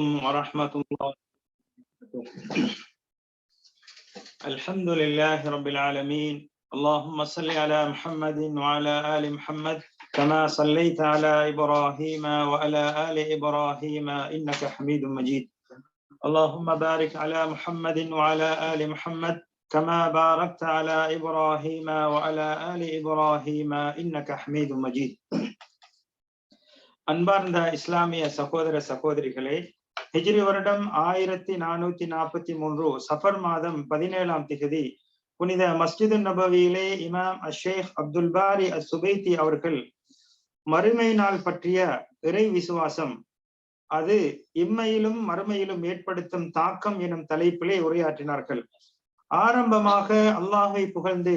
ورحمة الله الحمد لله رب العالمين اللهم صل على محمد وعلى آل محمد كما صليت على إبراهيم وعلى آل إبراهيم إنك حميد مجيد اللهم بارك على محمد وعلى آل محمد كما باركت على إبراهيم وعلى آل إبراهيم إنك حميد مجيد அன்பார்ந்த இஸ்லாமிய சகோதர சகோதரிகளே ஹிஜ்ரி வருடம் ஆயிரத்தி நானூத்தி நாற்பத்தி மூன்று சஃபர் மாதம் பதினேழாம் திகதி புனித மஸ்ஜிது நபவியிலே இமாம் Ash Sheikh Abdul Bari As Subaiti அவர்கள் மறுமை நாள் பற்றிய இறை விசுவாசம். அது இம்மையிலும் மறுமையிலும் ஏற்படுத்தும் தாக்கம் எனும் தலைப்பிலே உரையாற்றினார்கள். ஆரம்பமாக அல்லாஹை புகழ்ந்து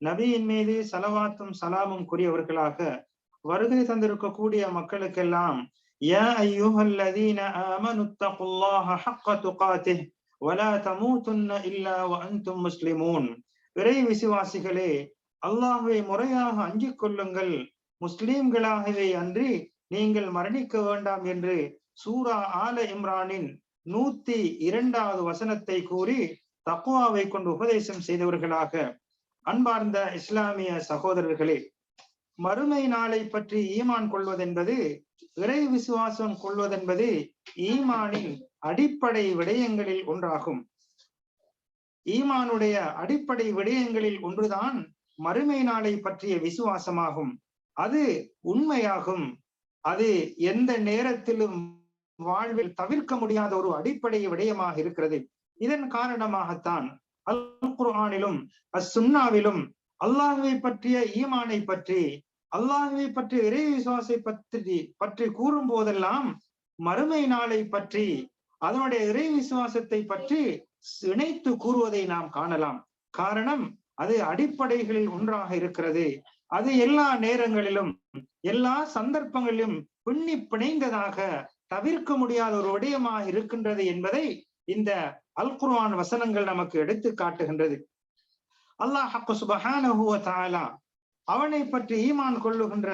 நபியின் மீது சலவாத்தும் சலாமும் கூறியவர்களாக வருகை தந்திருக்கக்கூடிய மக்களுக்கெல்லாம் يا أيها الذين آمنوا اتقوا الله حق تقاته ولا تموتن إلا وأنتم مسلمون. இறை விசுவாசிகளே அல்லாஹுவை முறையாக அஞ்சிக் கொள்ளுங்கள். முஸ்லிம்களாகவே அன்றி நீங்கள் மரணிக்க வேண்டாம் என்று சூரா ஆல இம்ரானின் நூத்தி இரண்டாவது வசனத்தை கூறி தக்குவாவை கொண்டு உபதேசம் செய்தவர்களாக அன்பார்ந்த இஸ்லாமிய சகோதரர்களே மறுமை நாளை பற்றி ஈமான் கொள்வதென்பது இறை விசுவாசம் கொள்வதென்பது ஈமானின் அடிப்படை விடயங்களில் ஒன்றாகும். ஈமானுடைய அடிப்படை விடயங்களில் ஒன்றுதான் மறுமை நாளை பற்றிய விசுவாசமாகும். அது உண்மையாகும். அது எந்த நேரத்திலும் வாழ்வில் தவிர்க்க முடியாத ஒரு அடிப்படை விடயமாக இருக்கிறது. இதன் காரணமாகத்தான் அல் குர்ஆனிலும் அசுன்னாவிலும் அல்லாஹுவை பற்றிய ஈமானை பற்றி அல்லாஹுவை பற்றி இறை விசுவாசை பற்றி பற்றி கூறும் போதெல்லாம் மறுமை நாளை பற்றி அதனுடைய இறை விசுவாசத்தை பற்றி இணைத்து கூறுவதை நாம் காணலாம். காரணம் அது அடிப்படைகளில் ஒன்றாக இருக்கிறது. அது எல்லா நேரங்களிலும் எல்லா சந்தர்ப்பங்களிலும் பின்னி பிணைந்ததாக தவிர்க்க முடியாத ஒரு விடயமாக இருக்கின்றது என்பதை இந்த அல்குர்ஆன் வசனங்கள் நமக்கு எடுத்து காட்டுகின்றது. அல்லாஹ் சுபஹானஹுவ தாலா அவனை பற்றி ஈமான் கொள்ளுகின்ற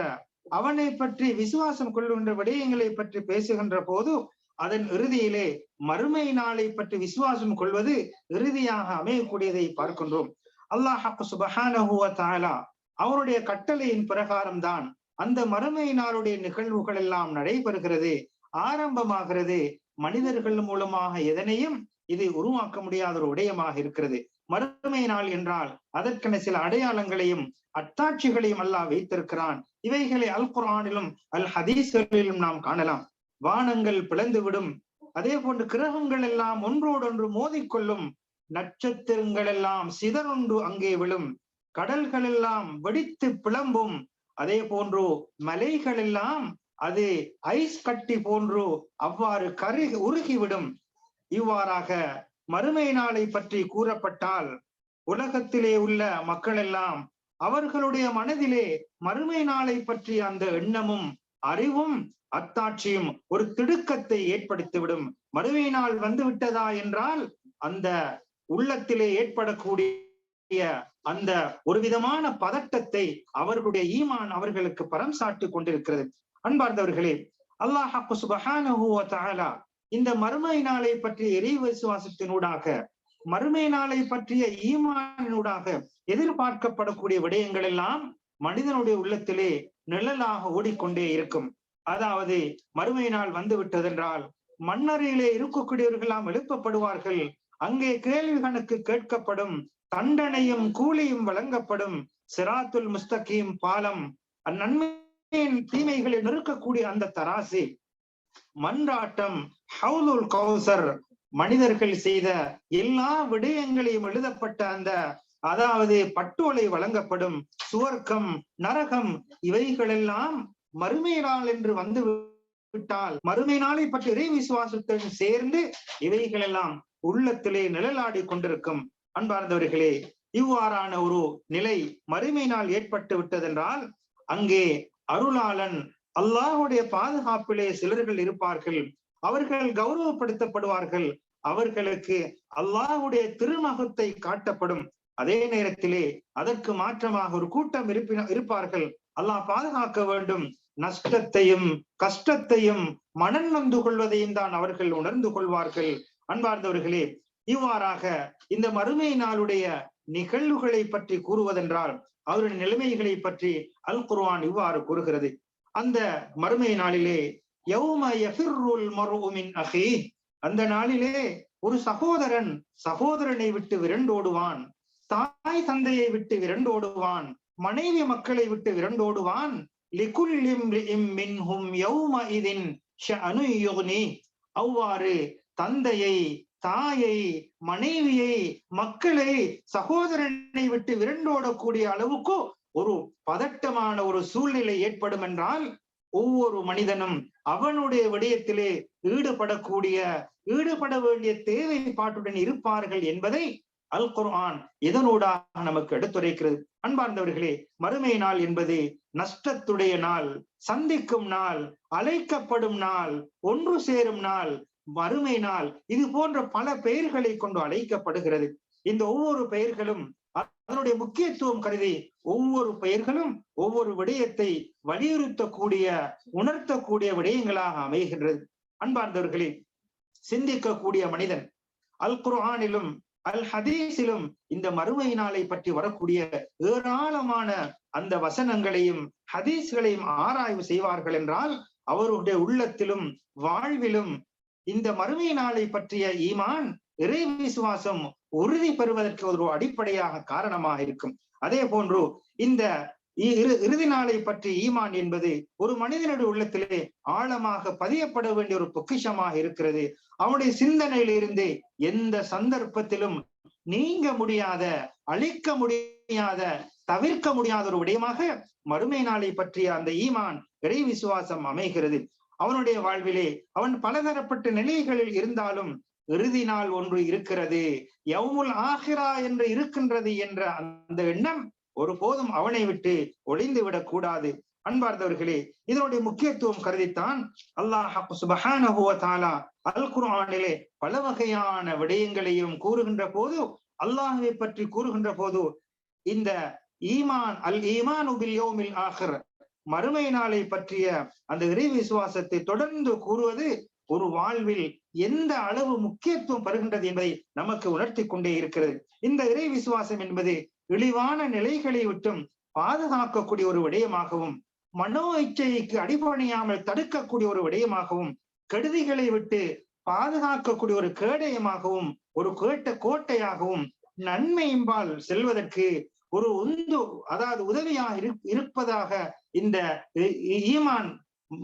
அவனை பற்றி விசுவாசம் கொள்ளுகின்ற விடயங்களை பற்றி பேசுகின்ற போது அதன் இறுதியிலே மறுமை நாளை பற்றி விசுவாசம் கொள்வது இறுதியாக அமையக்கூடியதை பார்க்கின்றோம். அல்லாஹ் சுபஹானஹுவ தாலா அவருடைய கட்டளையின் பிரகாரம் தான் அந்த மறுமை நாளுடைய நிகழ்வுகள் எல்லாம் நடைபெறுகிறது ஆரம்பமாகிறது. மனிதர்கள் மூலமாக எதனையும் இதை உருவாக்க முடியாத ஒரு விடயமாக இருக்கிறது. மறுமை நாள் என்றால் அதற்கென சில அடையாளங்களையும் அத்தாட்சிகளையும் அல்லாஹ் வைத்திருக்கிறான். இவைகளை அல் குரானிலும் அல் ஹதீஸ்களிலும் நாம் காணலாம். வானங்கள் பிளந்துவிடும். அதே போன்று கிரகங்கள் எல்லாம் ஒன்றோடொன்று மோதிக்கொள்ளும். நட்சத்திரங்கள் எல்லாம் சிதறொன்று அங்கே விழும். கடல்கள் எல்லாம் வெடித்து பிளம்பும். அதே போன்று மலைகள் எல்லாம் அது ஐஸ் கட்டி போன்று அவ்வாறு கருகி உருகிவிடும். இவ்வாறாக மறுமை நாளை பற்றி கூறப்பட்டால் உலகத்திலே உள்ள மக்கள் எல்லாம் அவர்களுடைய மனதிலே மறுமை நாளை பற்றி அந்த எண்ணமும் அறிவும் அத்தாட்சியும் ஒரு திடுக்கத்தை ஏற்படுத்திவிடும். மறுமை நாள் வந்து விட்டதா என்றால் அந்த உள்ளத்திலே ஏற்படக்கூடிய அந்த ஒரு விதமான பதட்டத்தை அவர்களுடைய ஈமான் அவர்களுக்கு பரம் சாட்டி கொண்டிருக்கிறது. அன்பார்ந்தவர்களே அல்லாஹாக்கு இந்த மறுமை நாளை பற்றிய இறை விசுவாசத்தினூடாக மறுமை நாளை பற்றிய ஈமானினூடாக எதிர்பார்க்கப்படக்கூடிய விடயங்கள் எல்லாம் மனிதனுடைய உள்ளத்திலே நிழலாக ஓடிக்கொண்டே இருக்கும். அதாவது மறுமை நாள் வந்து விட்டதென்றால் மண்ணறையிலே இருக்கக்கூடியவர்களாம் எழுப்பப்படுவார்கள். அங்கே கேள்வி கணக்கு கேட்கப்படும் தண்டனையும் கூலியும் வழங்கப்படும் சிராத்துல் முஸ்தகீம் பாலம். அந்நன்மையின் தீமைகளை நிறுக்கக்கூடிய அந்த தராசி மன்றாட்டம் ஹவுலுல் கௌசர் மனிதர்கள் செய்த எல்லா விடயங்களையும் எழுதப்பட்ட அந்த அதாவது பட்டோலை வழங்கப்படும் சுவர்க்கம் நரகம் இவைகளெல்லாம் மறுமை நாள் என்று வந்து விட்டால் மறுமை நாளை பற்றி இறை விசுவாசத்துடன் சேர்ந்து இவைகளெல்லாம் உள்ளத்திலே நிழலாடி கொண்டிருக்கும். அன்பார்ந்தவர்களே இவ்வாறான ஒரு நிலை மறுமை நாள் ஏற்பட்டு விட்டதென்றால் அங்கே அருளாளன் அல்லாஹுடைய பாதுகாப்பிலே சிலர்கள் இருப்பார்கள். அவர்கள் கௌரவப்படுத்தப்படுவார்கள். அவர்களுக்கு அல்லாஹுடைய திருமகத்தை காட்டப்படும். அதே நேரத்திலே அதற்கு மாற்றமாக ஒரு கூட்டம் இருப்பின இருப்பார்கள். அல்லாஹ் பாதுகாக்க வேண்டும். நஷ்டத்தையும் கஷ்டத்தையும் மனம் நொந்து கொள்வதையும் தான் அவர்கள் உணர்ந்து கொள்வார்கள். அன்பார்ந்தவர்களே இவ்வாறாக இந்த மறுமை நாளுடைய நிகழ்வுகளை பற்றி கூறுவதென்றால் அவருடைய நிலைமைகளை பற்றி அல் குர்வான் இவ்வாறு கூறுகிறது. அந்த மறுமை நாளிலே யௌம யஃபிர்ருல் மர்உ அஹி அந்த நாளிலே ஒரு சகோதரன் சகோதரனை விட்டு விரண்டோடுவான் தாய் தந்தையை விட்டு விரண்டோடுவான் மனைவி மக்களை விட்டு விரண்டோடுவான் மின்ஹும் அவ்வாறு தந்தையை தாயை மனைவியை மக்களை சகோதரனை விட்டு விரண்டோடக்கூடிய அளவுக்கு ஒரு பதட்டமான ஒரு சூழ்நிலை ஏற்படும் என்றால் ஒவ்வொரு மனிதனும் அவனுடைய விடயத்திலே ஈடுபடக்கூடிய ஈடுபட வேண்டிய தேவைப்பாட்டுடன் இருப்பார்கள் என்பதை அல் குர்ஆன் இதனூடாக நமக்கு எடுத்துரைக்கிறது. அன்பார்ந்தவர்களே மறுமை நாள் என்பது நஷ்டத்துடைய நாள் சந்திக்கும் நாள் அழைக்கப்படும் நாள் ஒன்று சேரும் நாள் மறுமை நாள் இது போன்ற பல பெயர்களை கொண்டு அழைக்கப்படுகிறது. இந்த ஒவ்வொரு பெயர்களும் அதனுடைய முக்கியத்துவம் கருதி ஒவ்வொரு பெயர்களும் ஒவ்வொரு விடயத்தை வலியுறுத்தக்கூடிய உணர்த்தக்கூடிய விடயங்களாக அமைகின்றது. அன்பார்ந்தவர்களே சிந்திக்கக்கூடிய மனிதன் அல் குர்ஆனிலும் அல் ஹதீஸிலும் இந்த மறுமை நாளை பற்றி வரக்கூடிய ஏராளமான அந்த வசனங்களையும் ஹதீஸ்களையும் ஆராய்வு செய்வார்கள் என்றால் அவருடைய உள்ளத்திலும் வாழ்விலும் இந்த மறுமை நாளை பற்றிய ஈமான் இறை விசுவாசம் உறுதி பெறுவதற்கு ஒரு அடிப்படையாக காரணமாக இருக்கும். அதே போன்று இந்த இறுதி நாளை பற்றி ஈமான் என்பது ஒரு மனிதனுடைய உள்ளத்திலே ஆழமாக பதியப்பட வேண்டிய ஒரு பொக்கிஷமாக இருக்கிறது. அவனுடைய சிந்தனையிலிருந்து எந்த சந்தர்ப்பத்திலும் நீங்க முடியாத அழிக்க முடியாத தவிர்க்க முடியாத ஒரு விடயமாக மறுமை நாளை பற்றிய அந்த ஈமான் இறை விசுவாசம் அமைகிறது. அவனுடைய வாழ்விலே அவன் பலதரப்பட்ட நிலைகளில் இருந்தாலும் இறுதி நாள் ஒன்று இருக்கிறது. யவுமுல் ஆஹிரா என்று இருக்கின்றது என்ற அந்த எண்ணம் ஒருபோதும் அவனை விட்டு ஒளிந்து விடக் கூடாது. அன்பார்ந்தவர்களே இதனுடைய முக்கியத்துவம் கருதித்தான் அல்லாஹ் சுபஹானஹுவ தாலா அல் குர்ஆனிலே பல வகையான விடயங்களையும் கூறுகின்ற போது அல்லாஹை பற்றி கூறுகின்ற போது இந்த ஈமான் அல் ஈமான் உபில் யோமில் ஆஹிர் மறுமை நாளை பற்றிய அந்த இறை விசுவாசத்தை தொடர்ந்து கூறுவது ஒரு வாழ்வில் எந்த அளவு முக்கியத்துவம் பெறுகின்றது என்பதை நமக்கு உணர்த்தி கொண்டே இருக்கிறது. இந்த இறை விசுவாசம் என்பது இழிவான நிலைகளை விட்டும் பாதுகாக்கக்கூடிய ஒரு விடயமாகவும் மனோ இச்சைக்கு அடிபணியாமல் தடுக்கக்கூடிய ஒரு விடயமாகவும் கெடுதிகளை விட்டு பாதுகாக்கக்கூடிய ஒரு கேடயமாகவும் ஒரு கேட்ட கோட்டையாகவும் நன்மையின்பால் செல்வதற்கு ஒரு உந்து அதாவது உதவியாக இருப்பதாக இந்த ஈமான்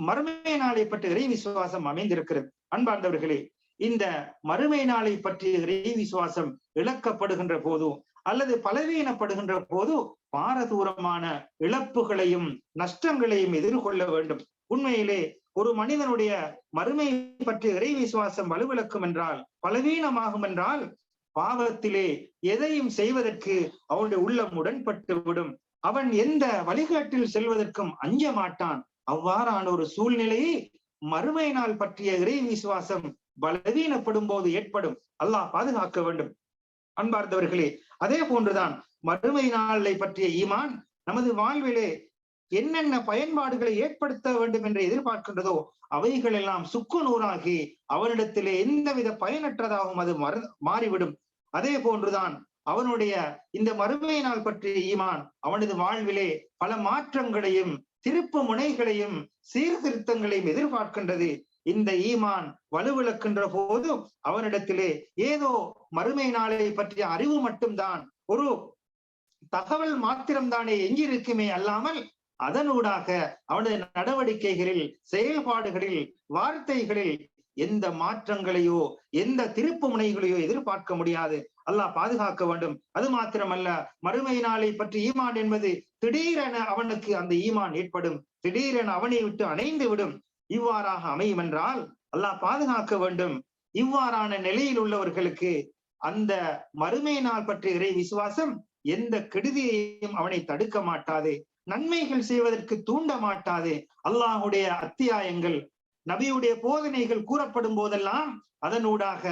மறுமை நாளை பற்றி இறை விசுவாசம் அமைந்திருக்கிறது. அன்பார்ந்தவர்களே இந்த மறுமை நாளை பற்றிய இறை விசுவாசம் இழக்கப்படுகின்ற போதோ அல்லது பலவீனப்படுகின்ற போது பாரதூரமான இழப்புகளையும் நஷ்டங்களையும் எதிர்கொள்ள வேண்டும். உண்மையிலே ஒரு மனிதனுடைய மறுமை பற்றிய இறை விசுவாசம் வலுவிழக்கும் என்றால் பலவீனமாகும் என்றால் பாவத்திலே எதையும் செய்வதற்கு அவனுடைய உள்ளம் உடன்பட்டு விடும் அவன் எந்த வழிகாட்டில் செல்வதற்கும் அஞ்ச மாட்டான். அவ்வாறான ஒரு சூழ்நிலையை மறுமை நாள் பற்றிய இறை விசுவாசம் பலவீனப்படும் போது ஏற்படும். அல்லாஹ் பாதுகாக்க வேண்டும். அன்பார்ந்தவர்களே அதே போன்றுதான் மறுமை நாளை பற்றிய ஈமான் நமது வாழ்விலே என்னென்ன பயன்பாடுகளை ஏற்படுத்த வேண்டும் என்று எதிர்பார்க்கின்றதோ அவைகள் எல்லாம் சுக்கு நூறாகி அவனிடத்திலே எந்தவித பயனற்றதாகவும் அது மறு மாறிவிடும். அதே போன்றுதான் அவனுடைய இந்த மறுமை நாள் பற்றிய ஈமான் அவனது வாழ்விலே பல மாற்றங்களையும் திருப்பு முனைகளையும் சீர்திருத்தங்களையும் எதிர்பார்க்கின்றது. இந்த ஈமான் வலுவிழக்கின்ற போது அவனிடத்திலே ஏதோ மறுமை நாளை பற்றிய அறிவு மட்டும்தான். ஒரு தகவல் மாத்திரம்தானே எஞ்சிருக்குமே அல்லாமல் அதனூடாக அவனது நடவடிக்கைகளில் செயல்பாடுகளில் வார்த்தைகளில் எந்த மாற்றங்களையோ எந்த திருப்பு முனைகளையோ எதிர்பார்க்க முடியாது. அல்லாஹ் பாதுகாக்க வேண்டும். அது மாத்திரமல்ல மறுமை நாளை பற்றி ஈமான் என்பது திடீரென அவனுக்கு அந்த ஈமான் ஏற்படும். திடீரென அவனை விட்டு அணைந்து விடும். இவ்வாறாக அமையும் என்றால் அல்லாஹ் பாதுகாக்க வேண்டும். இவ்வாறான நிலையில் உள்ளவர்களுக்கு அந்த மறுமை நாள் பற்றிய இறை விசுவாசம் எந்த கெடுதியையும் அவனை தடுக்க மாட்டாது. நன்மைகள் செய்வதற்கு தூண்ட மாட்டாது. அல்லாஹுடைய அத்தியாயங்கள் நபியுடைய போதனைகள் கூறப்படும் போதெல்லாம் அதனூடாக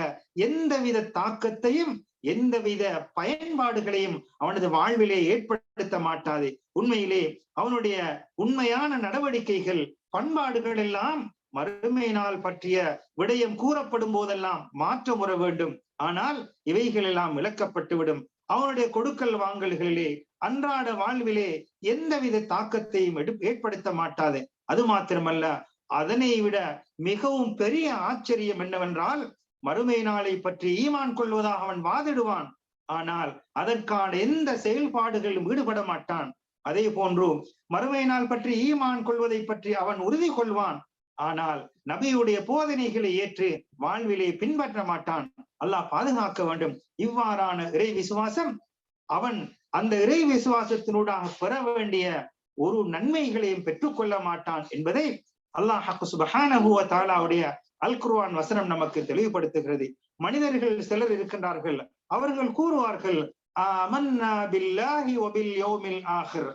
எந்தவித தாக்கத்தையும் எந்தவித பயன்பாடுகளையும் அவனது வாழ்விலே ஏற்படுத்த மாட்டாது. உண்மையிலே அவனுடைய உண்மையான நடவடிக்கைகள் பண்பாடுகள் எல்லாம் மறுமை நாள் பற்றிய விடயம் கூறப்படும் போதெல்லாம் மாற்றம் வர வேண்டும். ஆனால் இவைகள் எல்லாம் விளக்கப்பட்டுவிடும். அவனுடைய கொடுக்கல் வாங்கல்களிலே அன்றாட வாழ்விலே எந்தவித தாக்கத்தையும் எடு ஏற்படுத்த மாட்டாது. அது மாத்திரமல்ல அதனை விட மிகவும் பெரிய ஆச்சரியம் என்னவென்றால் மறுமை நாளை பற்றி ஈமான் கொள்வதாக அவன் வாதிடுவான். ஆனால் அதற்கான எந்த செயல்பாடுகளிலும் ஈடுபட மாட்டான். அதே போன்று மறுமை நாள் பற்றி ஈமான் கொள்வதை பற்றி அவன் உறுதி கொள்வான். ஆனால் நபியுடைய போதனைகளை ஏற்று வாழ்விலே பின்பற்ற மாட்டான். அல்லாஹ் பாதுகாக்க வேண்டும். இவ்வாறான இறை விசுவாசம் அவன் அந்த இறை விசுவாசத்தினூடாக பெற வேண்டிய ஒரு நன்மைகளையும் பெற்றுக்கொள்ள மாட்டான் என்பதை அல்லாஹ் சுபஹானஹு வ தாலாவுடைய அல் வசனம் நமக்கு தெளிவுபடுத்துகிறது. மனிதர்கள் சிலர் இருக்கின்றார்கள். அவர்கள் கூறுவார்கள் ஆமன்னா பில்லாஹி வ பில் ஆஹிர்.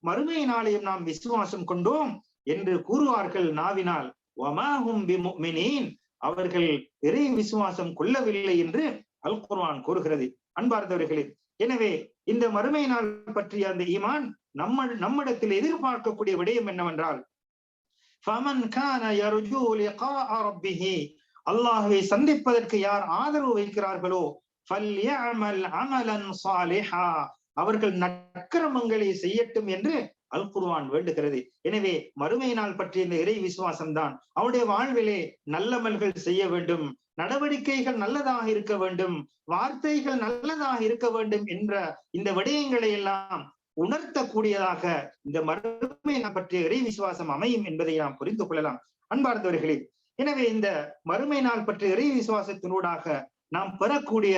மறுமை நாளையும் நாம் விசுவாசம் கொண்டோம் என்று கூறுவார்கள் நாவினால். வமாஹும் பிமுமினீன். அவர்கள் இறை விசுவாசம் கொள்ளவில்லை என்று அல்குர்வான் கூறுகிறது. அன்பார்ந்தவர்களே எனவே இந்த மறுமை நாள் பற்றிய அந்த ஈமான் நம்ம நம்மிடத்தில் எதிர்பார்க்கக்கூடிய விடயம் என்னவென்றால் ஃபமன் கான யர்ஜூ லிகா ரப்பிஹி அல்லாஹ்வை சந்திப்பதற்கு யார் ஆதரவு வைக்கிறார்களோ ஃபல்யஅமல் அமலன் சாலிஹா அவர்கள் நற்கரமங்களை செய்யட்டும் என்று அல் குர்வான் வேண்டுகிறது. எனவே மறுமை நாள் பற்றிய இந்த இறை விசுவாசம் தான் அவனுடைய வாழ்விலே நல்லமல்கள் செய்ய வேண்டும் நடவடிக்கைகள் நல்லதாக இருக்க வேண்டும் வார்த்தைகள் நல்லதாக இருக்க வேண்டும் என்ற இந்த விடயங்களை எல்லாம் உணர்த்தக்கூடியதாக இந்த மறுமை பற்றிய இறை விசுவாசம் அமையும் என்பதை நாம் புரிந்து கொள்ளலாம். அன்பார்ந்தவர்களே எனவே இந்த மறுமை நாள் பற்றிய இறை விசுவாசத்தினூடாக நாம் பெறக்கூடிய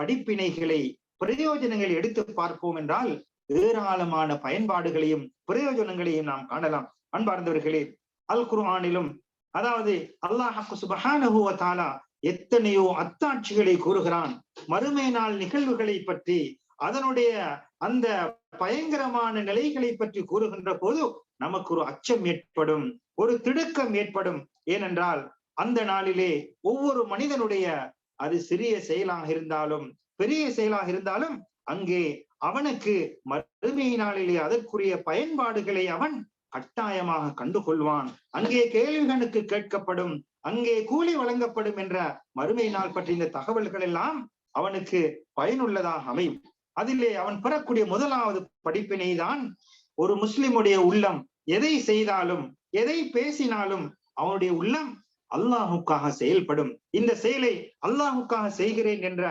படிப்பினைகளை பிரயோஜனங்களை எடுத்து பார்ப்போம் என்றால் ஏராளமான பயன்பாடுகளையும் பிரயோஜனங்களையும் நாம் காணலாம். அன்பார்ந்தவர்களே அல் குர்ஆனிலும் அதாவது அல்லாஹ் சுபஹானஹு வ எத்தனையோ அத்தாட்சிகளை கூறுகிறான். மறுமை நாள் நிகழ்வுகளை பற்றி அதனுடைய அந்த பயங்கரமான நிலைகளை பற்றி கூறுகின்ற போது நமக்கு ஒரு அச்சம் ஏற்படும் ஒரு திடுக்கம் ஏற்படும். ஏனென்றால் அந்த நாளிலே ஒவ்வொரு மனிதனுடைய அது சிறிய செயலாக இருந்தாலும் பெரிய செயலாக இருந்தாலும் அங்கே அவனுக்கு மறுமை நாளிலே அதற்குரிய பயன்பாடுகளை அவன் கட்டாயமாக கண்டுகொள்வான். அங்கே கேள்விகளுக்கு கேட்கப்படும் அங்கே கூலி வழங்கப்படும் என்ற மறுமை நாள் பற்றிய இந்த தகவல்கள் எல்லாம் அவனுக்கு பயனுள்ளதாக அமையும். அதிலே அவன் பெறக்கூடிய முதலாவது படிப்பினை தான் ஒரு முஸ்லிமுடைய உள்ளம். எதை செய்தாலும் எதை பேசினாலும் அவனுடைய உள்ளம் அல்லாஹுக்காக செயல்படும். இந்த செயலை அல்லாஹுக்காக செய்கிறேன் என்ற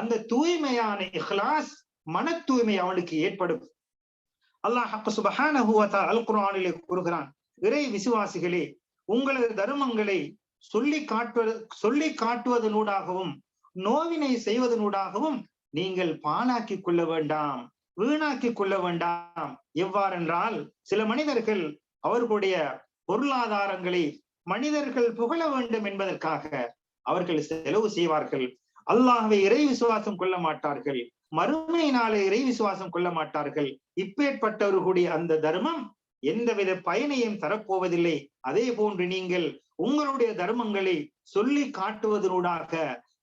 அந்த தூய்மையான இஹ்லாஸ் மன தூய்மை அவனுக்கு ஏற்படும். அல்லாஹ் சுபஹானஹு அல் குரானிலே கூறுகிறான் இறை விசுவாசிகளே உங்களது தர்மங்களை சொல்லி காட்டுவது சொல்லி காட்டுவதனூடாகவும் நோவினை செய்வதனூடாகவும் நீங்கள் பாழாக்கி கொள்ள வேண்டாம் வீணாக்கி கொள்ள வேண்டாம். எவ்வாறென்றால் சில மனிதர்கள் அவர்களுடைய பொருளாதாரங்களை மனிதர்கள் புகழ வேண்டும் என்பதற்காக அவர்கள் செலவு செய்வார்கள். அல்லாஹ்வை இறை விசுவாசம் கொள்ள மாட்டார்கள். மறுமை நாளை இறை விசுவாசம் கொள்ள மாட்டார்கள். இப்பேற்பட்டவர்களுடைய அந்த தர்மம் எந்தவித பயனையும் தரப்போவதில்லை. அதே போன்று நீங்கள் உங்களுடைய தர்மங்களை சொல்லி காட்டுவதனூடாக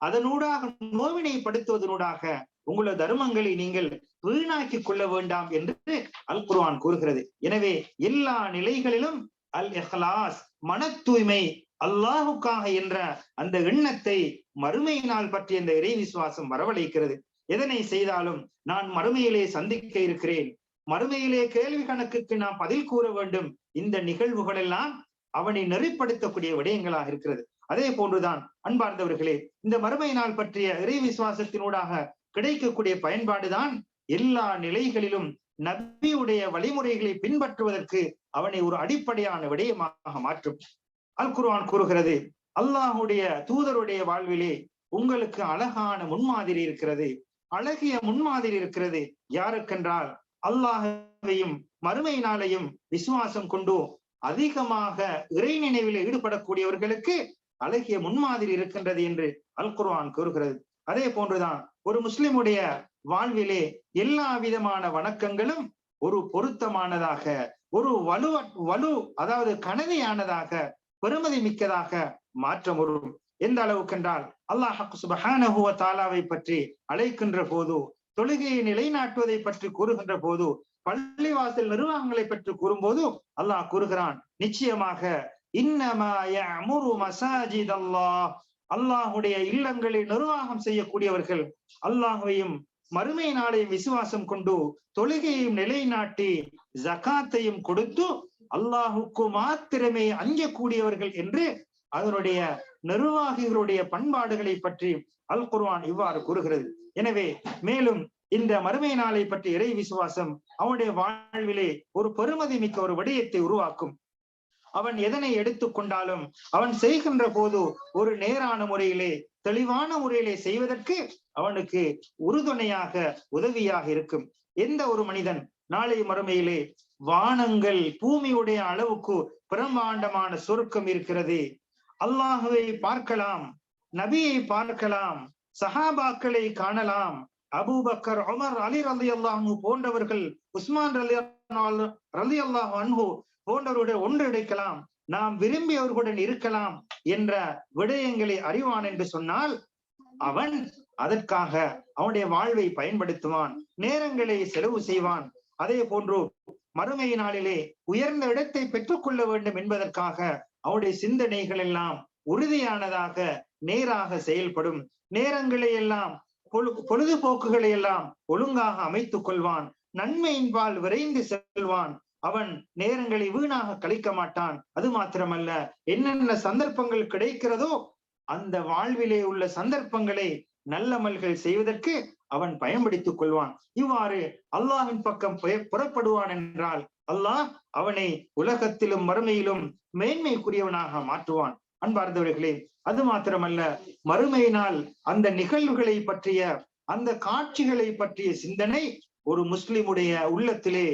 அதனூடாக நோவினைப்படுத்துவதனூடாக உங்களது தர்மங்களை நீங்கள் வீணாக்கி கொள்ள வேண்டாம் என்று அல் குர்வான் கூறுகிறது. எனவே எல்லா நிலைகளிலும் அல் எஹ்லாஸ் மன தூய்மை அல்லாஹுக்காக என்ற அந்த எண்ணத்தை மறுமை நாள் பற்றிய இந்த இறை விசுவாசம் வரவழைக்கிறது. எதனை செய்தாலும் நான் மறுமையிலே சந்திக்க இருக்கிறேன். மறுமையிலே கேள்வி கணக்குக்கு நாம் பதில் கூற வேண்டும். இந்த நிகழ்வுகள் எல்லாம் அவனை நெறிப்படுத்தக்கூடிய விடயங்களாக இருக்கிறது. அதே போன்றுதான் அன்பார்ந்தவர்களே இந்த மறுமை நாள் பற்றிய இறை விசுவாசத்தினூடாக கிடைக்கக்கூடிய பயன்பாடுதான் எல்லா நிலைகளிலும் நபியுடைய வழிமுறைகளை பின்பற்றுவதற்கு அவனை ஒரு அடிப்படையான விடயமாக மாற்றும். அல் குர்ஆன் கூறுகிறது அல்லாஹுடைய தூதருடைய வாழ்விலே உங்களுக்கு அழகான முன்மாதிரி இருக்கிறது. அழகிய முன்மாதிரி இருக்கிறது யாருக்கென்றால் அல்லாஹையும் மறுமை நாளையும் விசுவாசம் கொண்டு அதிகமாக இறை நினைவில் ஈடுபடக்கூடியவர்களுக்கு அழகிய முன்மாதிரி இருக்கின்றது என்று அல் குர்ஆன் கூறுகிறது. அதே போன்றுதான் ஒரு முஸ்லிமுடைய வாழ்விலே எல்லா விதமான வணக்கங்களும் ஒரு பொருத்தமானதாக ஒரு வலுவ வலு அதாவது கனவையானதாக பெருமதி மிக்கதாக மாற்றம் வரும். எந்த அளவுக்கு என்றால் அல்லாஹ் சுபஹானஹுவ தாலாவை பற்றி அழைக்கின்ற போது தொழுகையை நிலைநாட்டுவதை பற்றி கூறுகின்ற போது பள்ளிவாசல் நிர்வாகங்களை பற்றி கூறும்போது அல்லாஹ் கூறுகிறான் நிச்சயமாக அல்லாஹுடைய இல்லங்களை நிர்வாகம் செய்யக்கூடியவர்கள் அல்லாஹுவையும் மறுமை நாளை விசுவாசம் கொண்டு தொழுகையும் நிலைநாட்டி ஜகாத்தையும் கொடுத்து அல்லாஹுக்கு மாத்திரமே அஞ்சக்கூடியவர்கள் என்று அதனுடைய நிர்வாகிகளுடைய பண்பாடுகளை பற்றி அல் குர்வான் இவ்வாறு கூறுகிறது. எனவே மேலும் இந்த மறுமை நாளை பற்றி இறை விசுவாசம் அவனுடைய வாழ்விலே ஒரு பெருமதி மிக்க ஒரு விடயத்தை உருவாக்கும். அவன் எதனை எடுத்துக்கொண்டாலும் அவன் செய்கின்ற போது ஒரு நேரான முறையிலே தெளிவான முறையிலே செய்வதற்கு அவனுக்கு உறுதுணையாக உதவியாக இருக்கும். எந்த ஒரு மனிதன் நாளை மறுமையிலே வானங்கள் பூமியுடைய அளவுக்கு பிரம்மாண்டமான சுருக்கம் இருக்கிறது. அல்லாஹுவை பார்க்கலாம் நபியை பார்க்கலாம் சஹாபாக்களை காணலாம். அபூபக்கர் உமர் அலி ரலி அல்லாஹு போன்றவர்கள் உஸ்மான் ரலி ரலி அல்லாஹ் அன்ஹு போன்றவருடன் ஒன்றிணைக்கலாம் நாம் விரும்பியவர்களுடன் இருக்கலாம் என்ற விடயங்களை அறிவான் என்று சொன்னால் அவன் அதற்காக அவனுடைய வாழ்வை பயன்படுத்துவான் நேரங்களை செலவு செய்வான். அதே போன்று மறுமை நாளிலே உயர்ந்த இடத்தை பெற்றுக்கொள்ள வேண்டும் என்பதற்காக அவனுடைய சிந்தனைகள் எல்லாம் உறுதியானதாக நேராக செயல்படும். நேரங்களை எல்லாம் பொழுதுபோக்குகளை எல்லாம் ஒழுங்காக அமைத்துக் கொள்வான். நன்மையின்பால் விரைந்து செல்வான். அவன் நேரங்களை வீணாக கழிக்க மாட்டான். அது மாத்திரமல்ல என்னென்ன சந்தர்ப்பங்கள் கிடைக்கிறதோ அந்த வாழ்விலே உள்ள சந்தர்ப்பங்களை நல்லமல்கள் செய்வதற்கு அவன் பயன்படுத்திக் கொள்வான். இவ்வாறு அல்லாஹின் பக்கம் புறப்படுவான் என்றால் அல்லாஹ் அவனை உலகத்திலும் மறுமையிலும் மேன்மைக்குரியவனாக மாற்றுவான். அன்பார்ந்தவர்களே அது மாத்திரமல்ல மறுமையினால் அந்த நிகழ்வுகளை பற்றிய அந்த காட்சிகளை பற்றிய சிந்தனை ஒரு முஸ்லிமுடைய உள்ளத்திலே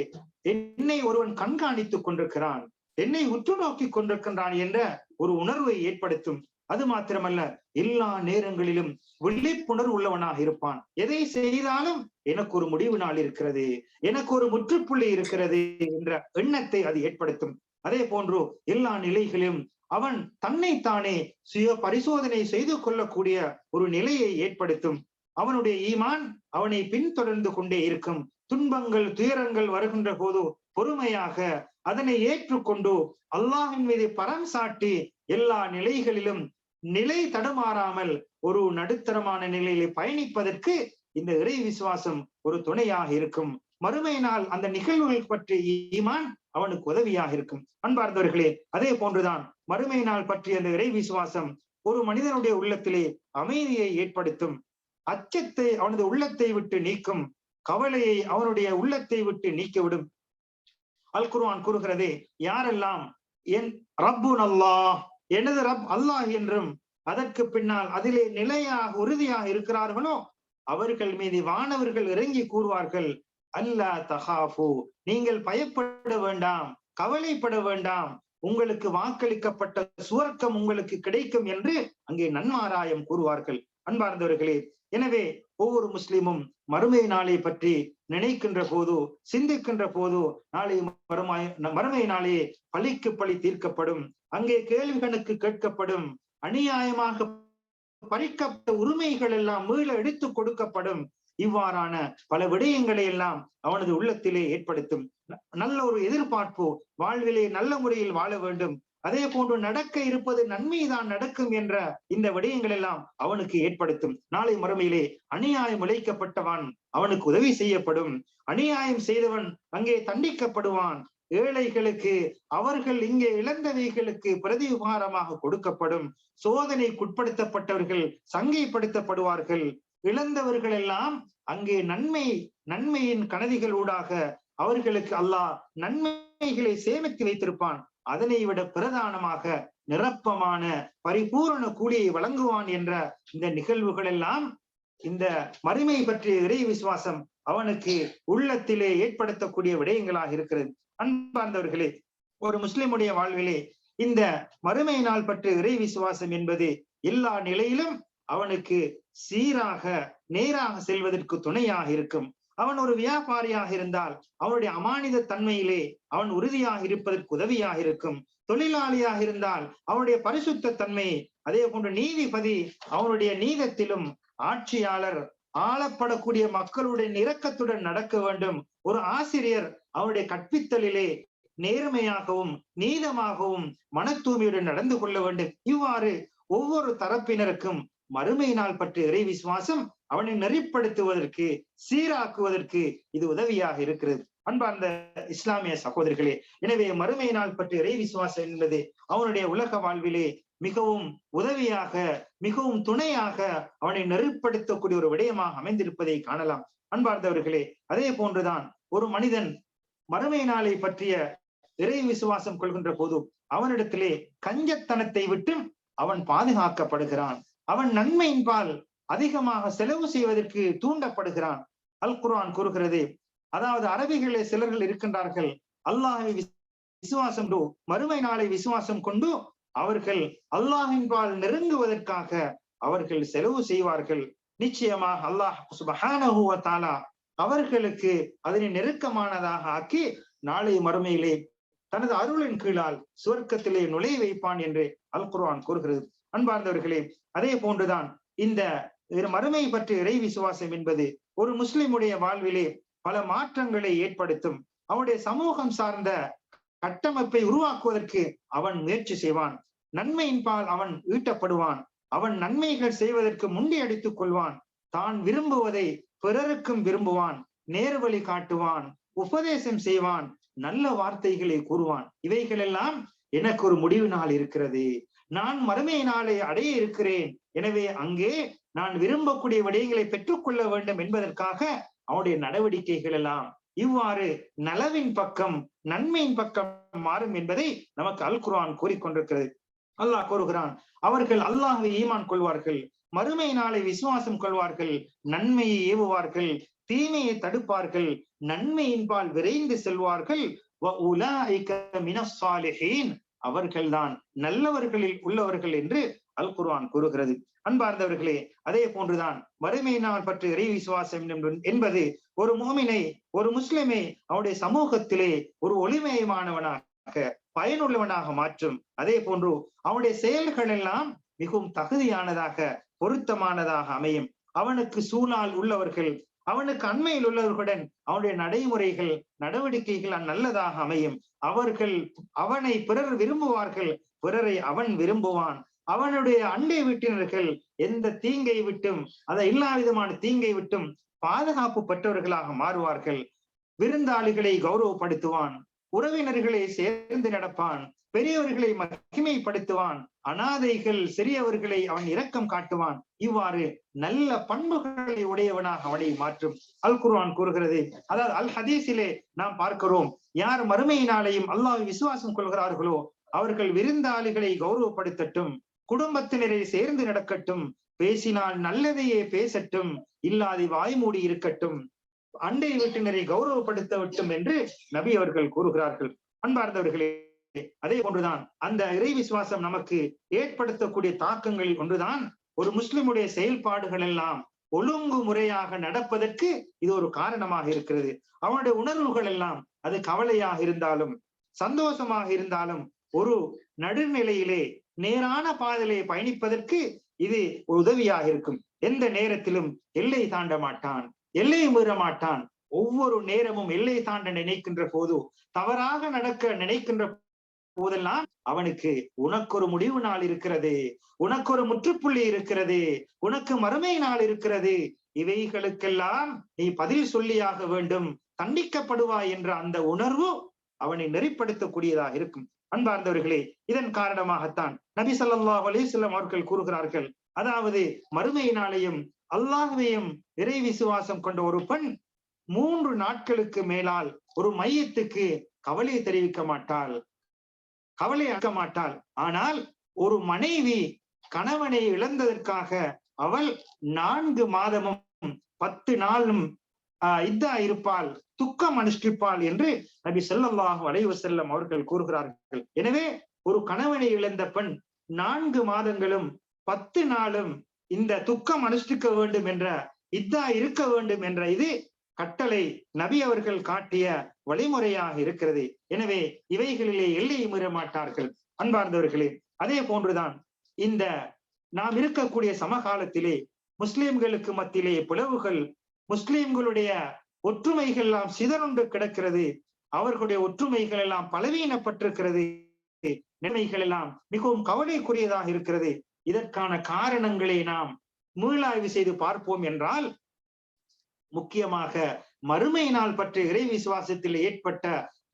என்னை ஒருவன் கண்காணித்துக் கொண்டிருக்கிறான் என்னை உற்று நோக்கி கொண்டிருக்கின்றான் என்ற ஒரு உணர்வை ஏற்படுத்தும். அது மாத்திரமல்ல எல்லா நேரங்களிலும் விழிப்புணர்வு உள்ளவனாக இருப்பான். எதை செய்தாலும் எனக்கு ஒரு முடிவு நாள் இருக்கிறது எனக்கு ஒரு முற்றுப்புள்ளி இருக்கிறது என்ற எண்ணத்தை அது ஏற்படுத்தும். அதே போன்று எல்லா நிலைகளிலும் அவன் தன்னைத்தானே சுய பரிசோதனை செய்து கொள்ளக்கூடிய ஒரு நிலையை ஏற்படுத்தும். அவனுடைய ஈமான் அவனை பின்தொடர்ந்து கொண்டே இருக்கும். துன்பங்கள் துயரங்கள் வருகின்ற போது பொறுமையாக அதனை ஏற்றுக்கொண்டு அல்லாஹின் மீது பரம் சாட்டி எல்லா நிலைகளிலும் நிலை தடுமாறாமல் ஒரு நடுத்தரமான நிலையில பயணிப்பதற்கு இந்த இறை விசுவாசம் ஒரு துணையாக இருக்கும். மறுமையினால் அந்த நிகழ்வுகள் பற்றி ஈமான் அவனுக்கு உதவியாக இருக்கும். அன்பார்ந்தவர்களே அதே போன்றுதான் மறுமையினால் பற்றிய அந்த இறை விசுவாசம் ஒரு மனிதனுடைய உள்ளத்திலே அமைதியை ஏற்படுத்தும். அச்சத்தை அவனது உள்ளத்தை விட்டு நீக்கும். கவலையை அவனுடைய உள்ளத்தை விட்டு நீக்கிவிடும். அல் குருவான் கூறுகிறது யாரெல்லாம் என் ரப்பு அல்லாஹ் எனது ரப் அல்லாஹ் என்றும் அதற்கு பின்னால் அதிலே நிலையாக உறுதியாக இருக்கிறார்களோ அவர்கள் மீது வானவர்கள் இறங்கி கூறுவார்கள் அல்லா தஹாஃபு நீங்கள் பயப்பட வேண்டாம் கவலைப்பட வேண்டாம் உங்களுக்கு வாக்களிக்கப்பட்ட சுவர்க்கம் உங்களுக்கு கிடைக்கும் என்று அங்கே நன்மாராயம் கூறுவார்கள். அன்பார்ந்தவர்களே எனவே ஒவ்வொரு முஸ்லிமும் மறுமை நாளை பற்றி நினைக்கின்ற போது சிந்திக்கின்ற போது நாளை மறுமாய் மறுமை நாளே பழிக்கு பழி தீர்க்கப்படும். அங்கே கேள்விகளுக்கு கேட்கப்படும். அநியாயமாக பறிக்கப்பட்ட உரிமைகள் எல்லாம் மீள எடுத்து கொடுக்கப்படும். இவ்வாறான பல விடயங்களை எல்லாம் அவனது உள்ளத்திலே ஏற்படுத்தும். நல்ல ஒரு எதிர்பார்ப்பு வாழ்விலே நல்ல முறையில் வாழ வேண்டும். அதே போன்று நடக்க இருப்பது நன்மைதான் நடக்கும் என்ற இந்த விடயங்கள் எல்லாம் அவனுக்கு ஏற்படுத்தும். நாளை மறுமையிலே அநியாயம் இழைக்கப்பட்டவன் அவனுக்கு உதவி செய்யப்படும். அநியாயம் செய்தவன் அங்கே தண்டிக்கப்படுவான். ஏழைகளுக்கு அவர்கள் இங்கே இழந்தவைகளுக்கு பிரதி உபகாரமாக கொடுக்கப்படும். சோதனைக்குட்படுத்தப்பட்டவர்கள் சங்கைப்படுத்தப்படுவார்கள். இழந்தவர்கள் எல்லாம் அங்கே நன்மை நன்மையின் கனதிகள் ஊடாக அவர்களுக்கு அல்லாஹ் நன்மைகளை சேமித்து வைத்திருப்பான். அதனை விட பிரதானமாக நிரப்பமான பரிபூரண கூலியை வழங்குவான் என்ற இந்த நிகழ்வுகள் எல்லாம் இந்த மறுமை பற்றிய இறை விசுவாசம் அவனுக்கு உள்ளத்திலே ஏற்படுத்தக்கூடிய விடயங்களாக இருக்கிறது. அன்பார்ந்தவர்களே ஒரு முஸ்லிமுடைய வாழ்விலே இந்த மறுமை நாள் பற்றிய இறை விசுவாசம் என்பது எல்லா நிலையிலும் அவனுக்கு சீராக நேராக செல்வதற்கு துணையாக இருக்கும். அவன் ஒரு வியாபாரியாக இருந்தால் அவனுடைய அமானித தன்மையிலே அவன் உறுதியாக இருப்பதற்கு உதவியாக இருக்கும். தொழிலாளியாக இருந்தால் அவனுடைய பரிசுத்த தன்மை அதே போன்று நீதிபதி அவனுடைய நீதத்திலும் ஆட்சியாளர் ஆளப்படக்கூடிய மக்களுடைய இரக்கத்துடன் நடக்க வேண்டும். ஒரு ஆசிரியர் அவருடைய கற்பித்தலிலே நேர்மையாகவும் நீதமாகவும் மன தூய்மையுடன் நடந்து கொள்ள வேண்டும். இவ்வாறு ஒவ்வொரு தரப்பினருக்கும் மறுமை நாள் பற்றிய இறை விசுவாசம் அவனை நெறிப்படுத்துவதற்கு சீராக்குவதற்கு இது உதவியாக இருக்கிறது. அன்பார்ந்த இஸ்லாமிய சகோதரிகளே எனவே மறுமை நாள் பற்றிய இறை விசுவாசம் என்பது அவனுடைய உலக வாழ்விலே மிகவும் உதவியாக மிகவும் துணையாக அவனை நெறிப்படுத்தக்கூடிய ஒரு விடயமாக அமைந்திருப்பதை காணலாம். அன்பார்ந்தவர்களே அதே போன்றுதான் ஒரு மனிதன் மறுமை நாளை பற்றிய இறை விசுவாசம் கொள்கின்ற போது அவனிடத்திலே கஞ்சத்தனத்தை விட்டு அவன் பாதுகாக்கப்படுகிறான். அவன் நன்மையின்பால் அதிகமாக செலவு செய்வதற்கு தூண்டப்படுகிறான். அல் குர்ஆன் கூறுகிறது அதாவது அரபிகளே சிலர்கள் இருக்கின்றார்கள். அல்லாஹை விசுவாசம் மறுமை நாளை விசுவாசம் கொண்டு அவர்கள் அல்லாஹின்பால் நெருங்குவதற்காக அவர்கள் செலவு செய்வார்கள். நிச்சயமாக அல்லாஹ் சுபஹானஹு அவர்களுக்கு அதனை நெருக்கமானதாக ஆக்கி நாளை மறுமையிலே தனது அருளின் கீழால் சுவர்க்கத்திலே நுழைய வைப்பான் என்று அல் குர்ஆன் கூறுகிறது. அன்பார்ந்தவர்களே அதே போன்றுதான் இந்த மறுமை பற்றி இறை விசுவாசம் என்பது ஒரு முஸ்லிமுடைய வாழ்விலே பல மாற்றங்களை ஏற்படுத்தும். அவனுடைய சமூகம் சார்ந்த கட்டமைப்பை உருவாக்குவதற்கு அவன் முயற்சி செய்வான். நன்மையின்பால் அவன் ஈட்டப்படுவான். அவன் நன்மைகள் செய்வதற்கு முண்டி அடித்துக் கொள்வான். தான் விரும்புவதை பிறருக்கும் விரும்புவான். நேர்வழி காட்டுவான். உபதேசம் செய்வான். நல்ல வார்த்தைகளை கூறுவான். இவைகளெல்லாம் எனக்கு ஒரு முடிவு நாள் இருக்கிறது. நான் மறுமை நாளை அடைய இருக்கிறேன். எனவே அங்கே நான் விரும்பக்கூடிய விடயங்களை பெற்றுக்கொள்ள வேண்டும் என்பதற்காக அவனுடைய நடவடிக்கைகள் எல்லாம் இவ்வாறு நலவின் பக்கம் நன்மையின் பக்கம் மாறும் என்பதை நமக்கு அல் குரான் கூறிக்கொண்டிருக்கிறது அல்லாஹ் கூறுகிறான் அவர்கள் அல்லாஹை ஈமான் கொள்வார்கள் மறுமை நாளை விசுவாசம் கொள்வார்கள் நன்மையை ஏவுவார்கள் தீமையை தடுப்பார்கள் நன்மையின்பால் விரைந்து செல்வார்கள். அவர்கள்தான் நல்லவர்களில் உள்ளவர்கள் என்று அல் குர்வான் கூறுகிறது. அன்பார்ந்தவர்களே அதே போன்றுதான் வறுமையினால் பற்றி இறை விசுவாசம் என்பது ஒரு மோமினை ஒரு முஸ்லிமை அவருடைய சமூகத்திலே ஒரு ஒளிமயமானவனாக பயனுள்ளவனாக மாற்றும். அதே போன்று அவனுடைய செயல்கள் எல்லாம் மிகவும் தகுதியானதாக பொருத்தமானதாக அமையும். அவனுக்கு சூழால் உள்ளவர்கள் அவனுக்கு அண்மையில் உள்ளவர்களுடன் அவனுடைய நடைமுறைகள் நடவடிக்கைகள் நல்லதாக அமையும். அவர்கள் அவனை பிறர் விரும்புவார்கள் பிறரை அவன் விரும்புவான். அவனுடைய அண்டை வீட்டினர்கள் எந்த தீங்கை விட்டும் அதை எல்லா விதமான தீங்கை விட்டும் பாதுகாப்பு பெற்றவர்களாக மாறுவார்கள். விருந்தாளிகளை கௌரவப்படுத்துவான் உறவினர்களை சேர்ந்து நடப்பான் பெரியவர்களை மகிமைப்படுத்துவான் அனாதைகள் சிறியவர்களை அவன் இரக்கம் காட்டுவான். இவ்வாறு நல்ல பண்புகளை உடையவனாக அவனை மாற்றும். அல் குர்வான் கூறுகிறது அதாவது அல் ஹதீஸிலே நாம் பார்க்கிறோம் யார் மறுமையினாலையும் அல்லாஹ் விசுவாசம் கொள்கிறார்களோ அவர்கள் விருந்தாளிகளை கௌரவப்படுத்தட்டும். குடும்பத்தினரை சேர்ந்து நடக்கட்டும். பேசினால் நல்லதையே பேசட்டும். இல்லாது வாய்மூடி இருக்கட்டும். அண்டை வீட்டினரை கௌரவப்படுத்த விட்டும் என்று நபி அவர்கள் கூறுகிறார்கள். அன்பார்ந்தவர்களே அதே போன்றுதான் அந்த இறை விசுவாசம் நமக்கு ஏற்படுத்தக்கூடிய தாக்கங்களில் ஒன்றுதான். ஒரு முஸ்லிமுடைய செயல்பாடுகள் எல்லாம் ஒழுங்கு முறையாக நடப்பதற்கு இது ஒரு காரணமாக இருக்கிறது. அவனுடைய உணர்வுகள் எல்லாம் அது கவலையாக இருந்தாலும் சந்தோஷமாக இருந்தாலும் ஒரு நடுநிலையிலே நேரான பாதையிலே பயணிப்பதற்கு இது ஒரு உதவியாக இருக்கும். எந்த நேரத்திலும் எல்லை தாண்ட மாட்டான். எல்லை மீற மாட்டான். ஒவ்வொரு நேரமும் எல்லை தாண்ட நினைக்கின்ற போது தவறாக நடக்க நினைக்கின்ற போதெல்லாம் அவனுக்கு உனக்கு ஒரு முடிவு நாள் இருக்கிறது. உனக்கு ஒரு முற்றுப்புள்ளி இருக்கிறது. உனக்கு மறுமை நாள் இருக்கிறது. இவைகளுக்கெல்லாம் நீ பதில் சொல்லியாக வேண்டும். தண்டிக்கப்படுவாய் என்ற அந்த உணர்வு அவனை நெறிப்படுத்தக்கூடியதாக இருக்கும். அன்பார்ந்தவர்களே இதன் காரணமாகத்தான் நபி ஸல்லல்லாஹு அலிசல்லம் அவர்கள் கூறுகிறார்கள். அதாவது மறுமையினாலேயும் அல்லாஹையும் இறை விசுவாசம் கொண்ட ஒரு பெண் மூன்று நாட்களுக்கு மேலால் ஒரு மையத்துக்கு கவலை தெரிவிக்க மாட்டாள். கவலை அக்க மாட்டாள். ஆனால் ஒரு மனைவி கணவனை இழந்ததற்காக அவள் நான்கு மாதமும் பத்து நாளும் ஆஹ் இதா இருப்பாள் துக்கம் அனுஷ்டிப்பாள் என்று நபி ஸல்லல்லாஹு வளைவு செல்லம் அவர்கள் கூறுகிறார்கள். எனவே ஒரு கணவனை இழந்த பெண் நான்கு மாதங்களும் பத்து நாளும் இந்த துக்கம் அனுஷ்டிக்க வேண்டும் என்ற இதா இருக்க வேண்டும் என்ற இது கட்டளை நபி அவர்கள் காட்டிய வழிமுறையாக இருக்கிறது. எனவே இவைகளிலே எல்லையை மீற மாட்டார்கள். அன்பார்ந்தவர்களே அதே போன்றுதான் இந்த நாம் இருக்கக்கூடிய சமகாலத்திலே முஸ்லிம்களுக்கு மத்தியிலே பிளவுகள் முஸ்லிம்களுடைய ஒற்றுமைகள் எல்லாம் சிதறுண்டு கிடக்கிறது. அவர்களுடைய ஒற்றுமைகள் எல்லாம் பலவீனப்பட்டிருக்கிறது. நிலைமைகள் எல்லாம் மிகவும் கவலைக்குரியதாக இருக்கிறது. இதற்கான காரணங்களை நாம் மீளாய்வு செய்து பார்ப்போம் என்றால் முக்கியமாக மறுமை நாள் பற்றிய இறை விசுவாசத்தில் ஏற்பட்ட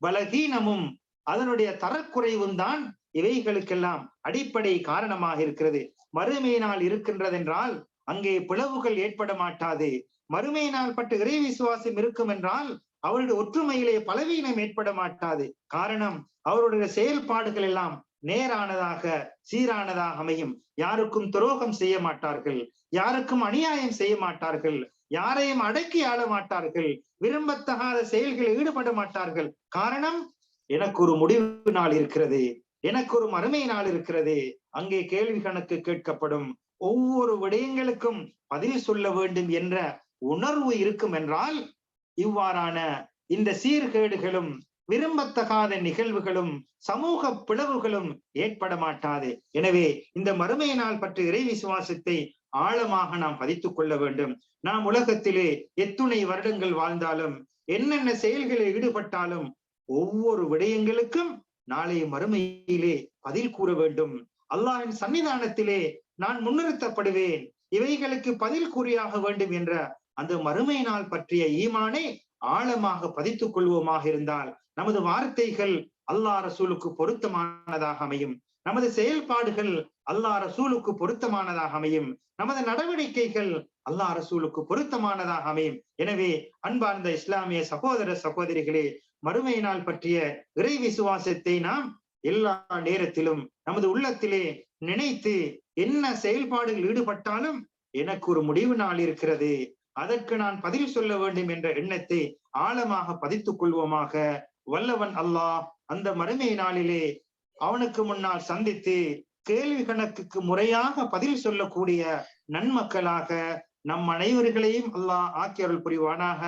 பலகீனமும் அதனுடைய தரக்குறைவும் தான் இவைகளுக்கெல்லாம் அடிப்படை காரணமாக இருக்கிறது. மறுமை நாள் இருக்கின்றதென்றால் அங்கே பிளவுகள் ஏற்பட மாட்டாது. மறுமையினால் நாள் பட்டு இறை விசுவாசம் இருக்கும் என்றால் அவருடைய ஒற்றுமையிலே பலவீனம் ஏற்பட மாட்டாது. காரணம் அவருடைய செயல்பாடுகள் எல்லாம் நேரானதாக சீரானதாக அமையும். யாருக்கும் துரோகம் செய்ய மாட்டார்கள். யாருக்கும் அநியாயம் செய்ய மாட்டார்கள். யாரையும் அடக்கி ஆள மாட்டார்கள். விரும்பத்தகாத செயல்களில் ஈடுபட மாட்டார்கள். காரணம் எனக்கு ஒரு முடிவு நாள் இருக்கிறது. எனக்கு ஒரு மறுமை நாள் இருக்கிறது. அங்கே கேள்வி கணக்கு கேட்கப்படும். ஒவ்வொரு விடயங்களுக்கும் பதில் சொல்ல வேண்டும் என்ற உணர்வு இருக்கும் என்றால் இவ்வாறான இந்த சீர்கேடுகளும் விரும்பத்தகாத நிகழ்வுகளும் சமூக பிளவுகளும் ஏற்பட மாட்டாது. எனவே இந்த மறுமை நாள் பற்றி இறை விசுவாசத்தை ஆழமாக நாம் பதித்துக் கொள்ள வேண்டும். நாம் உலகத்திலே எத்துணை வருடங்கள் வாழ்ந்தாலும் என்னென்ன செயல்களில் ஈடுபட்டாலும் ஒவ்வொரு விடயங்களுக்கும் நாளை மறுமையிலே பதில் கூற வேண்டும். அல்லாஹின் சன்னிதானத்திலே நான் முன்னிறுத்தப்படுவேன். இவைகளுக்கு பதில் கூறியாக வேண்டும் என்ற அந்த மறுமை நாள் பற்றிய ஈமானை ஆழமாக பதித்துக் கொள்வோமாக இருந்தால் நமது வார்த்தைகள் அல்லா ரசூலுக்கு பொருத்தமானதாக அமையும். நமது செயல்பாடுகள் அல்லா ரசூலுக்கு பொருத்தமானதாக அமையும். நமது நடவடிக்கைகள் அல்லா ரசூலுக்கு பொருத்தமானதாக அமையும். எனவே அன்பார்ந்த இஸ்லாமிய சகோதர சகோதரிகளே மறுமை நாள் பற்றிய இறை விசுவாசத்தை நாம் எல்லா நேரத்திலும் நமது உள்ளத்திலே நினைத்து என்ன செயல்பாடுகள் ஈடுபட்டாலும் எனக்கு ஒரு முடிவு நாள் இருக்கிறது. அதற்கு நான் பதில் சொல்ல வேண்டும் என்ற எண்ணத்தை ஆழமாக பதித்துக் கொள்வோமாக. வல்லவன் அல்லாஹ் அந்த மறுமை நாளிலே அவனுக்கு முன்னால் சந்தித்து கேள்வி கணக்குக்கு முறையாக பதில் சொல்லக்கூடிய நன்மக்களாக நம் அனைவர்களையும் அல்லாஹ் ஆக்கியருள் புரிவானாக.